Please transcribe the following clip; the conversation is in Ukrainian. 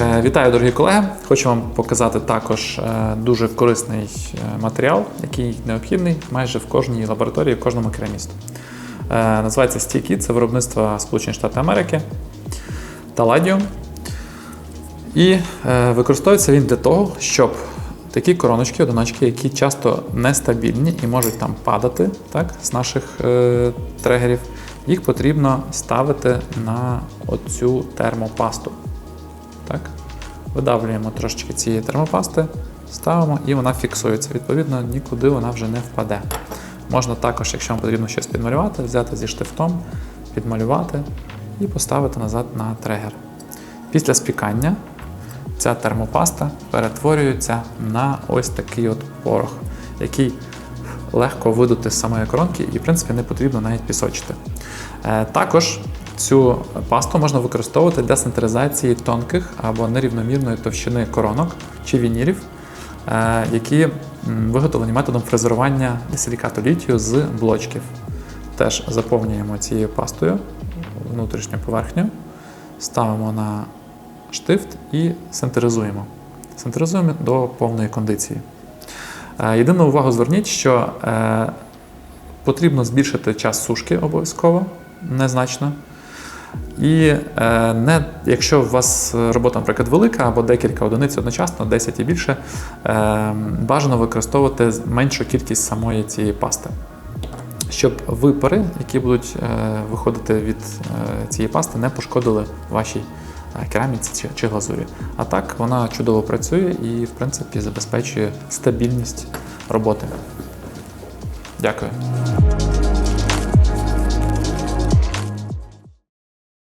Е, Вітаю, дорогі колеги! Хочу вам показати також е, дуже корисний е, матеріал, який необхідний майже в кожній лабораторії, в кожному керамісту. Називається стійкі, це виробництво Сполучених Штатів Америки Таладіум. І е, використовується він для того, щоб такі короночки, одиночки, які часто нестабільні і можуть там падати так, з наших е, тригерів, їх потрібно ставити на оцю термопасту. Так? Видавлюємо трошечки цієї термопасти, ставимо і вона фіксується. Відповідно, нікуди вона вже не впаде. Можна також, якщо вам потрібно щось підмалювати, взяти зі штифтом, підмалювати і поставити назад на тригер. Після спікання ця термопаста перетворюється на ось такий от порох, який легко видути з самої коронки і, в принципі, не потрібно навіть пісочити. Е, Також цю пасту можна використовувати для синтеризації тонких або нерівномірної товщини коронок чи вінірів, е, які виготовлені методом фрезерування силікату літію з блочків. Теж заповнюємо цією пастою внутрішню поверхню, ставимо на штифт і синтеризуємо. Синтеризуємо до повної кондиції. Е, Єдину увагу зверніть, що е, потрібно збільшити час сушки обов'язково, незначно. І е, не, якщо у вас робота, наприклад, велика або декілька одиниць одночасно, 10 і більше, е, бажано використовувати меншу кількість самої цієї пасти. Щоб випари, які будуть е, виходити від е, цієї пасти, не пошкодили вашій е, кераміці чи глазурі. А так вона чудово працює і, в принципі, забезпечує стабільність роботи. Дякую.